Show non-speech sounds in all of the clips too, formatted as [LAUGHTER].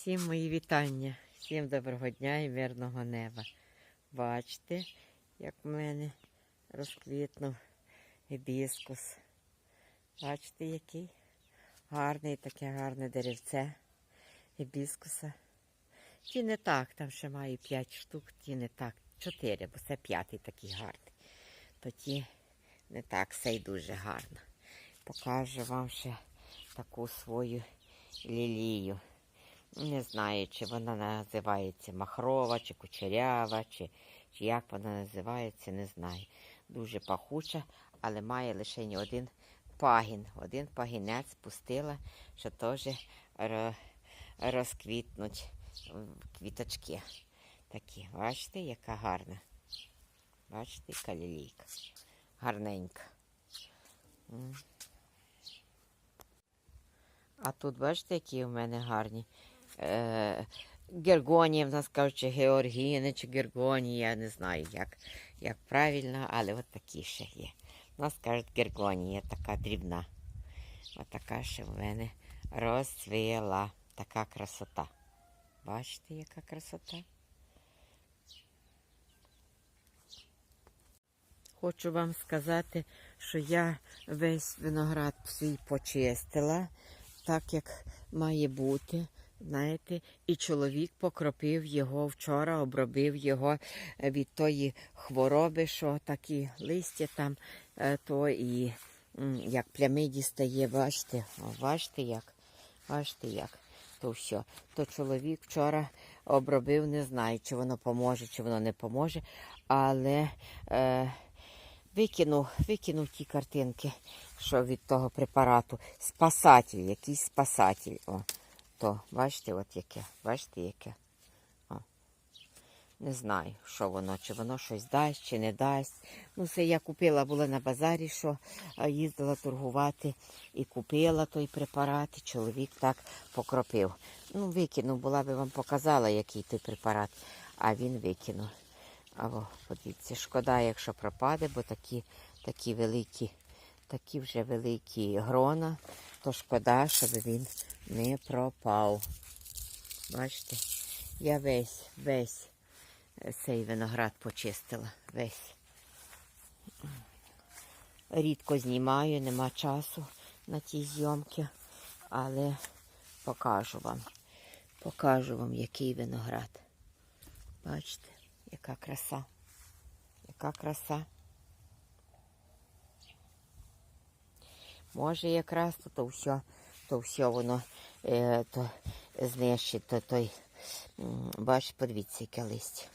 Всім мої вітання, всім доброго дня і мирного неба. Бачите, як в мене розквітнув гібіскус. Бачите, який гарний таке гарне деревце гібіскуса. Ті не так, там ще маю 5 штук, ті не так. 4, бо це п'ятий такий гарний. То ті не так, цей дуже гарно. Покажу вам ще таку свою лілію. Не знаю, чи вона називається махрова, чи кучерява, чи, чи як вона називається, не знаю. Дуже пахуча, але має лише один пагін. Один пагінець пустила, що теж розквітнуть квіточки. Такі, бачите, яка гарна. Бачите, яка лілійка. Гарненька. А тут бачите, які в мене гарні. Е, Гергонія, в нас кажуть, чи Георгіни, чи Гергонія, я не знаю, як, як правильно, але от такі ще є. У нас кажуть Гергонія, така дрібна. От така ще в мене розцвіла. Така красота. Бачите, яка красота? Хочу вам сказати, що я весь виноград свій почистила, так як має бути. Знаєте, і чоловік покропив його вчора, обробив його е, від тої хвороби, що такі листя там, е, то і як плями дістає, бачите, бачите як, бачите як, то все. То чоловік вчора обробив, не знаю, чи воно поможе, чи воно не поможе, але е, викинув, викинув ті картинки, що від того препарату. Спасатель, якийсь спасатель. О, то, бачите, от яке, бачите, яке. О. Не знаю, що воно, чи воно щось дасть, чи не дасть. Ну, це я купила була на базарі, що їздила торгувати і купила той препарат, і чоловік так покропив. Ну, викинув, була би вам показала, який той препарат, а він викинув. Або, подивіться, шкода, якщо пропаде, бо такі, такі великі, такі вже великі грона, то шкода, щоб він не пропав. Бачите, я весь, весь цей виноград почистила. Весь. Рідко знімаю, нема часу на ті зйомки, але покажу вам. Покажу вам, який виноград. Бачите, яка краса. Яка краса. Може, якраз то, то все, то все воно е, то знищить, то той, бач, подивіться, яке листя.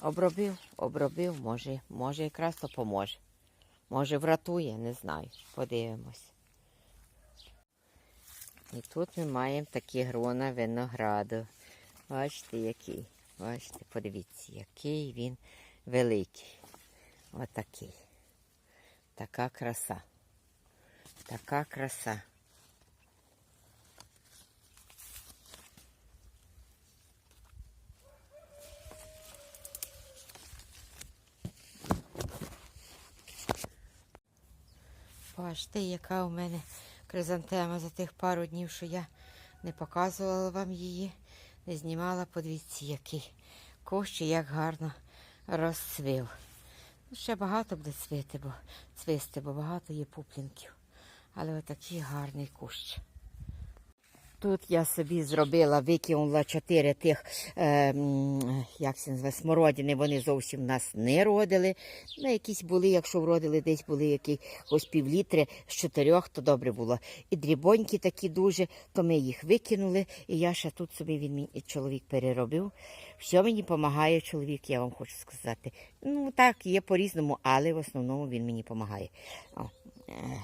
Обробив, обробив, може, може якраз то поможе. Може врятує, не знаю. Подивимось. І тут ми маємо такі грона винограду. Бачите, який. Бачите, подивіться, який він великий. Отакий. Така краса. Така краса. Бачите, яка у мене кризантема за тих пару днів, що я не показувала вам її, не знімала, подивіться, який кущ і як гарно розцвів. Ну, Ще багато буде цвіти, бо цвісти, бо багато є пуплінків. Але отакий гарний кущ. Тут я собі зробила, викинула чотири тих, е, як це називає, смородини, вони зовсім нас не родили. Ну, якісь були, якщо вродили, десь були які ось півлітри з чотирьох, то добре було. І дрібонькі такі дуже, то ми їх викинули. І я ще тут собі він чоловік переробив. Все мені допомагає чоловік, я вам хочу сказати. Ну так, є по-різному, але в основному він мені допомагає. О. Е,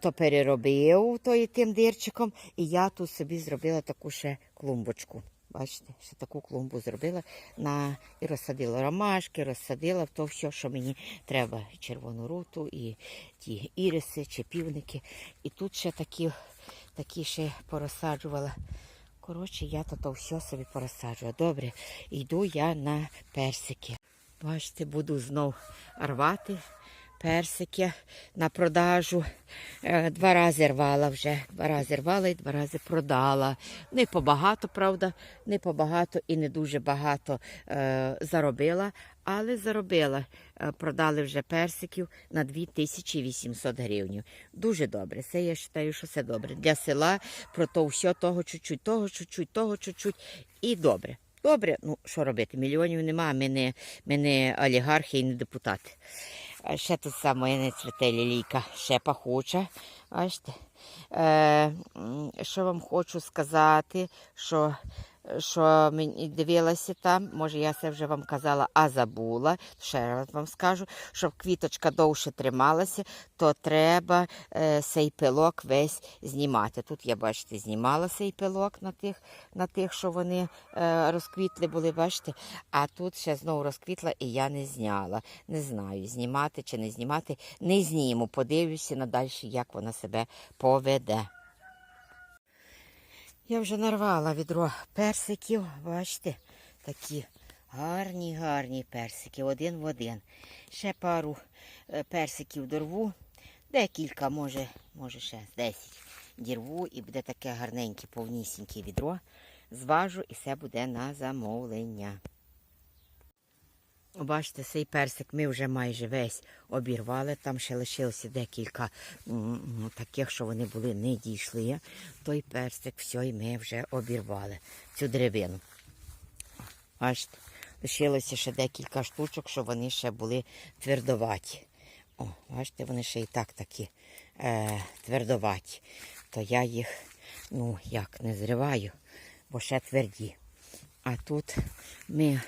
то переробив той тим дирчиком, і я тут собі зробила таку ще клумбочку. Бачите, ще таку клумбу зробила на і розсадила ромашки, розсадила то все, що мені треба. І червону руту, і ті іриси, чи півники. І тут ще такі, такі ще порозсаджувала. Коротше, я то, то все собі порозсаджую. Добре, йду я на персики. Бачите, буду знов рвати персики на продажу. Е, Два рази рвала вже. Два рази рвала і два рази продала. Не побагато, правда, не побагато і не дуже багато е, заробила, але заробила. Е, Продали вже персиків на 2800 гривень. Дуже добре. Це я вважаю, що це добре. Для села про то все, того чуть-чуть, того чуть-чуть, того чуть-чуть. І добре. Добре, ну що робити? Мільйонів нема, ми не, ми не олігархи і не депутати. А ще тут саме не цвіте лілійка, ще пахуча. Бачите? Е, що вам хочу сказати, що, що мені дивилася там, може я це вже вам казала, а забула. Ще раз вам скажу, щоб квіточка довше трималася, то треба е, цей пилок весь знімати. Тут я, бачите, знімала цей пилок на тих, на тих що вони е, розквітли були, бачите, а тут ще знову розквітла і я не зняла. Не знаю, знімати чи не знімати. Не зніму, подивлюся надалі, як вона себе поведе. Я вже нарвала відро персиків, бачите, такі гарні, гарні персики, один в один. Ще пару е, персиків дорву, декілька, може, може ще 10 дірву і буде таке гарненьке, повнісіньке відро. Зважу і все буде на замовлення. Бачите, цей персик ми вже майже весь обірвали. Там ще лишилося декілька таких, що вони були не дійшли. Той персик, все, і ми вже обірвали цю деревину. Бачите, лишилося ще декілька штучок, що вони ще були твердоваті. О, бачите, вони ще і так такі е, твердоваті. То я їх, ну, як не зриваю, бо ще тверді. А тут ми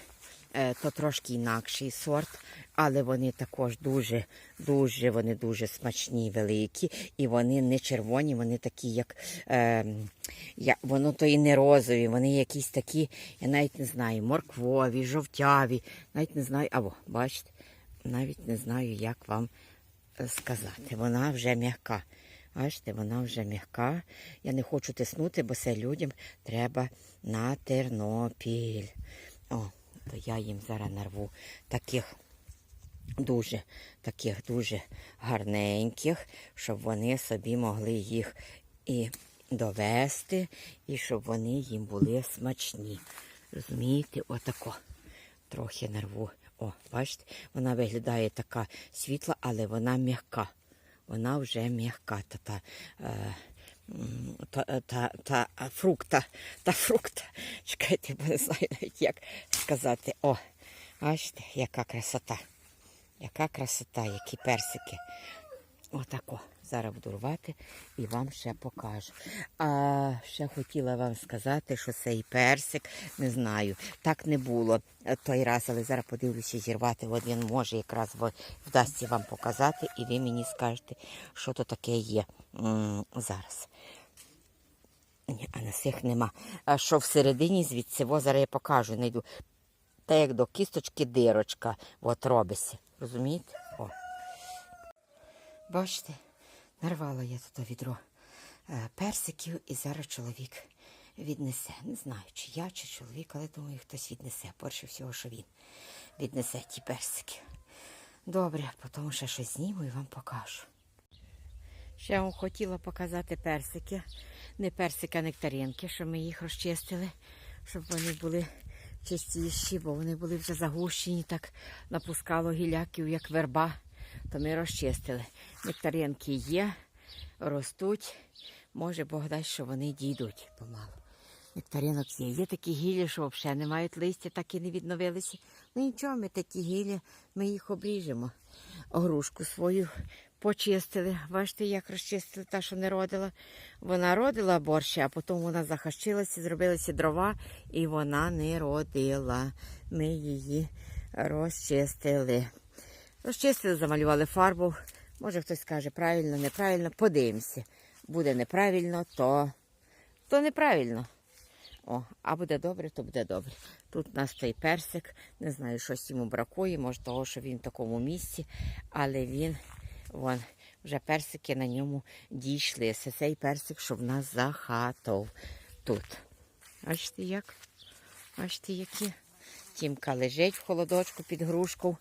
то трошки інакший сорт, але вони також дуже, дуже, вони дуже смачні, великі, і вони не червоні, вони такі, як, е, я, воно то і не розові, вони якісь такі, я навіть не знаю, морквові, жовтяві, навіть не знаю, або, бачите, навіть не знаю, як вам е, сказати. Вона вже м'яка. Бачите, вона вже м'яка. Я не хочу тиснути, бо це людям треба на Тернопіль. О, то я їм зараз нарву таких дуже, таких дуже гарненьких, щоб вони собі могли їх і довести, і щоб вони їм були смачні. Розумієте, отако. Трохи нарву. О, бачите, вона виглядає така світла, але вона м'яка. Вона вже м'яка. Та, та, е, та, та, та фрукта, та фрукта. [LAUGHS] Чекайте, бо не знаю навіть як сказати. О, бачите, яка красота. Яка красота, які персики. Отако. Зараз буду рвати і вам ще покажу. А ще хотіла вам сказати, що цей персик, не знаю, так не було той раз, але зараз подивлюся зірвати. От він може якраз вдасться вам показати, і ви мені скажете, що то таке є зараз. Ні, а на цих нема. А що всередині звідси, во зараз я покажу, знайду. Та як до кісточки дирочка от робиться. Розумієте? Бачите, нарвала я тут відро е, персиків і зараз чоловік віднесе. Не знаю, чи я, чи чоловік, але думаю, хтось віднесе. Перше всього, що він віднесе ті персики. Добре, потім ще щось зніму і вам покажу. Ще вам хотіла показати персики. Не персики, а нектаринки, що ми їх розчистили, щоб вони були чистіші, бо вони були вже загущені, так напускало гіляків, як верба. То ми розчистили. Нектаринки є, ростуть. Може Бог дасть, що вони дійдуть помалу. Нектаринок є. Є такі гілі, що взагалі не мають листя, так і не відновилися. Ну нічого, ми такі гілі, ми їх обріжемо. Огрушку свою почистили. Бачите, як розчистили та, що не родила. Вона родила борщ, а потім вона захащилася, зробилися дрова, і вона не родила. Ми її розчистили. Розчистили, замалювали фарбу. Може хтось скаже правильно, неправильно. Подивимося. Буде неправильно, то, то неправильно. О, а буде добре, то буде добре. Тут у нас той персик, не знаю, щось йому бракує, може того, що він в такому місці, але він, вон, вже персики на ньому дійшли. Це цей персик, що в нас за хатов тут. Бачите, як? Бачите, які? Тімка лежить в холодочку під грушку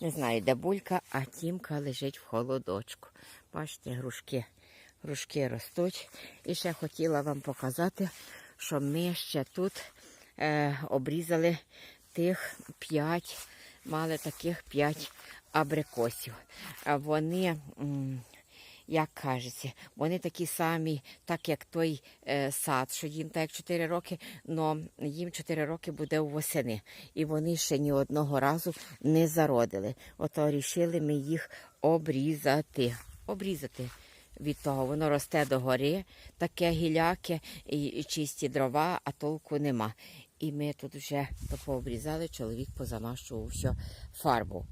Не знаю, де булька, а тімка лежить в холодочку. Бачите, грушки, грушки ростуть. І ще хотіла вам показати, що ми ще тут е, обрізали тих п'ять, мали таких п'ять абрикосів. Вони, як кажеться, вони такі самі, так як той е, сад, що їм так як 4 роки, але їм 4 роки буде восени. І вони ще ні одного разу не зародили. Ото рішили ми їх обрізати. Обрізати від того. Воно росте догори, таке гіляке і чисті дрова, а толку нема. І ми тут вже пообрізали, чоловік позамащував все фарбу.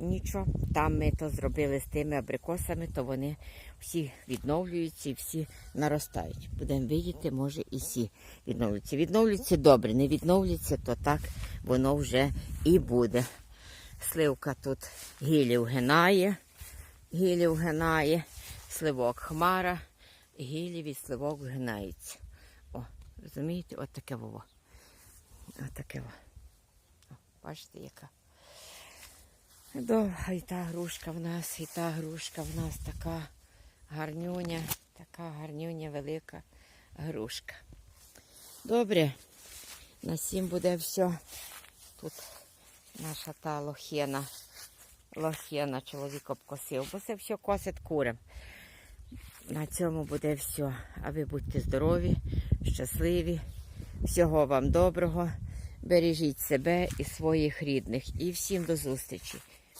Нічого, там ми то зробили з тими абрикосами, то вони всі відновлюються і всі наростають. Будемо видіти, може і всі відновлюються. Відновлюються добре, не відновлюються, то так воно вже і буде. Сливка тут гілі вгинає, гілі вгинає, сливок хмара, гілі від сливок вгинаються. О, розумієте, от таке вово. От таке во. Бачите, яка. Довга і та грушка в нас, і та грушка в нас така гарнюня, така гарнюня велика грушка. Добре, на сім буде все. Тут наша та лохєна. Лохєна чоловік обкосив, бо це все косить курям. На цьому буде все. А ви будьте здорові, щасливі. Всього вам доброго. Бережіть себе і своїх рідних. І всім до зустрічі.